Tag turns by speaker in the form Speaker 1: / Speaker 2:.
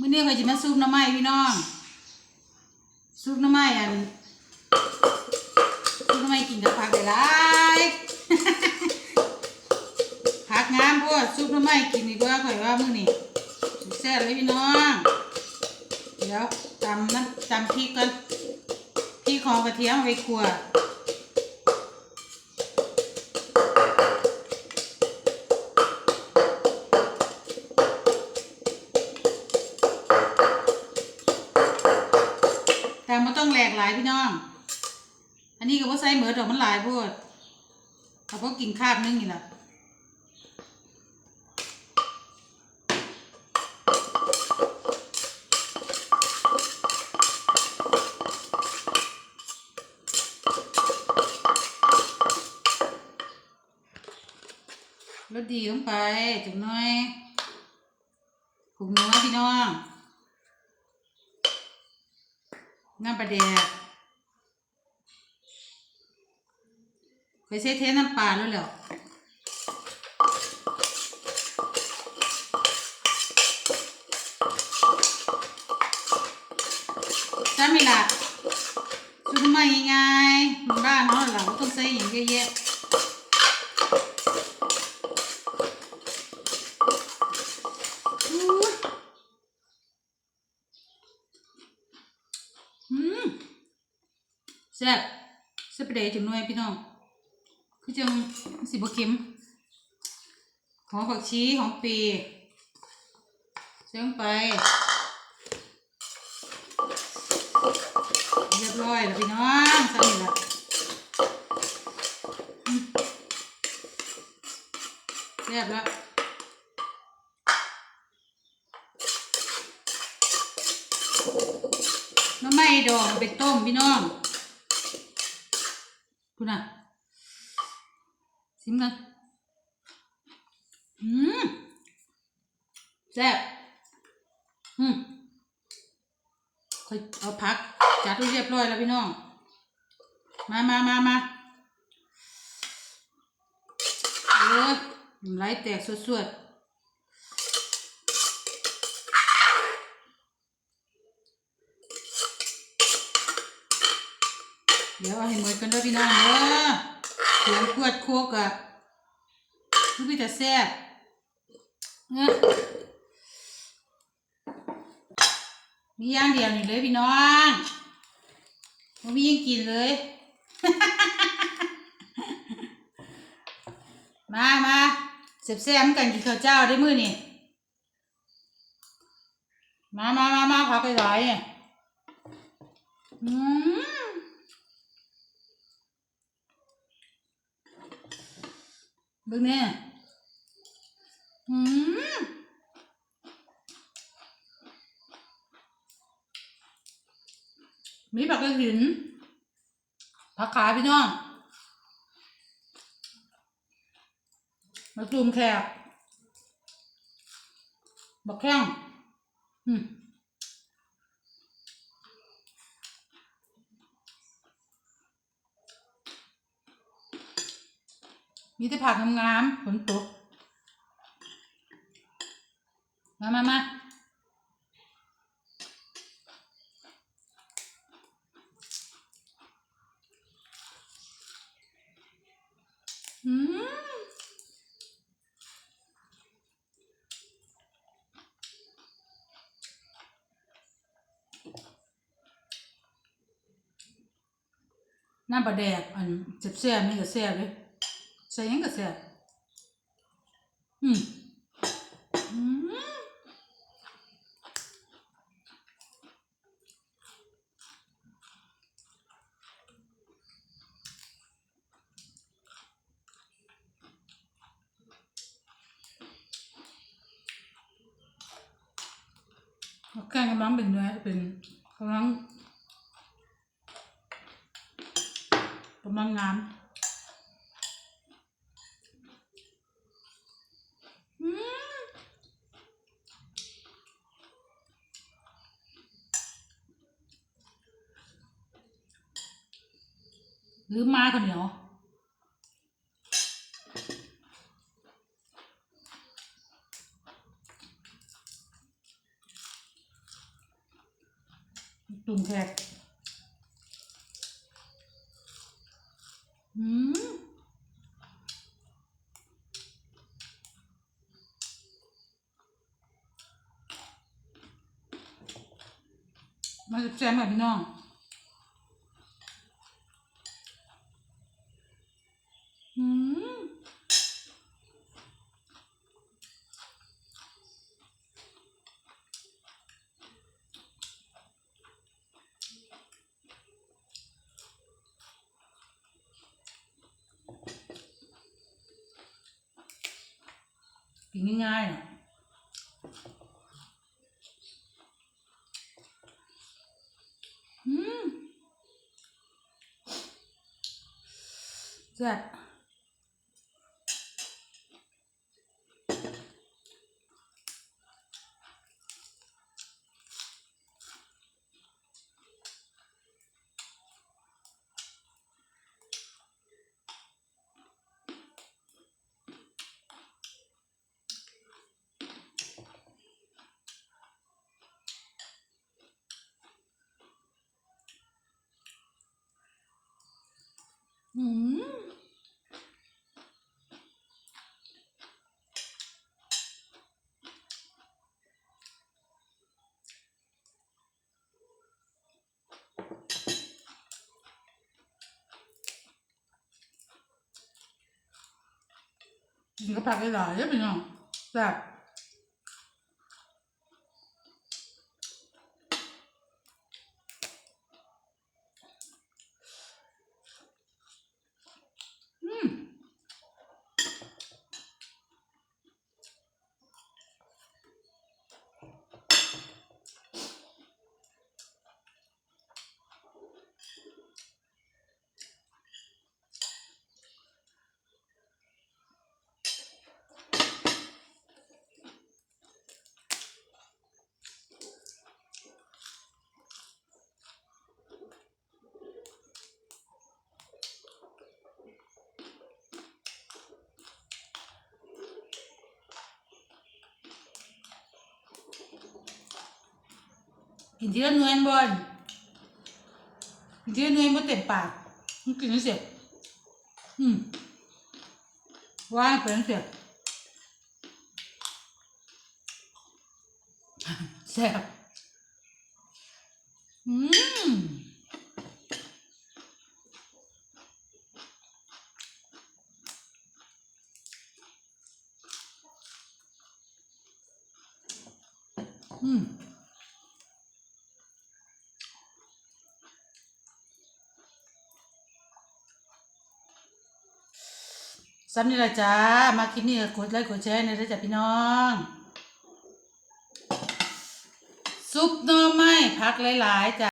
Speaker 1: มื้อนี้ข่อยสิมาซุปหน้ำไม้พี่น้องซุปหน้ำไม้อันซุปหน้ำไม้กินกับผักหลายๆผักงามพวกซุปหน้ำไม้กินดีกว่าข่อยว่ามื้อนี้แซ่บเลยพี่น้อง เดี๋ยวตำน้ำตำพริกก่อนพริกหอมกระเทียมเอาไปคั่ว แต่มันต้องแหลกหลายพี่น้อง อันนี้ก็ว่าใส่เหมือดอกมันหลายโพดเอาพวกกินคาบนึงนี่แหละรสดีลงไปจุกหน้อยผงนัวพี่น้อง น้ำปลาเดียไปใช้เทน้ำปลาแล้วเหรอใช่ไหมล่ะชุดใหม่ง่ายๆมันบ้านเนาะเราต้องใช้อย่างเยอะยะอุ๊ย อืมแซ่บแซ่บไปเดยจังหน่วยพี่น้อง คือจังสิบเข็มหอมผักชีหอมปีเสียงไป เรียบร้อยแล้วพี่น้องสำนี่ละอืมเรียบแล้ว น้ำไม่ ดองไปต้มพี่น้องคุณน่ะซิมกันอืมแซ่บอืมค่อยเอาพัก จัดให้เรียบร้อยแล้วพี่น้อง มามามามาเออน้ำลแตกสวดๆ เดี๋ยวเอาให้หมดกันด้วยพี่น้องเด้อเสียงขวดโคกอะคือพี่แต่แซ่บเนี่ยมีย่างเดียวนี่เลยพี่น้องไม่มียังกินเลย มามาเสียบแซ่บกันกินข้าวเจ้าได้มือนี่มามามามาพักไปหลายเนี่ยอืม เบิ่งแน่อืมมีผักกระถินผักขาพี่น้องมะตูมแขกบักแข้งอืม มีแต่ผักงามๆฝนตก มามามาอืมน้ำปลาแดกอันแซ่บๆนี่ก็แซ่บเลย ใส่หยังก็แซ่บอืมอืมแกงกำลังเป็นเนื้อเป็นกำลังกำลังงามอืม ห รือมาคนเดียวตุ่มแขกอืมมาแซ่บๆแบบพี่น้อง อืม กินง่ายๆอ่ะอืมแซ่บอืมกินกับผักหลายๆเด้อพี่น้องแซ่บอืม กินทีละหน่วยบอลกินทีละหน่วยบ่เต็มปากมันกินเสียอืมว่าเป็นเสียแซ่บอืมอืม ซ้ำนี่ละจ้า มาคลิปนี้ก็กดไลค์กดแชร์ในอยเด้อจ้ะพี่น้อง ซุปหน่อไม้พักหลายๆจ้ะ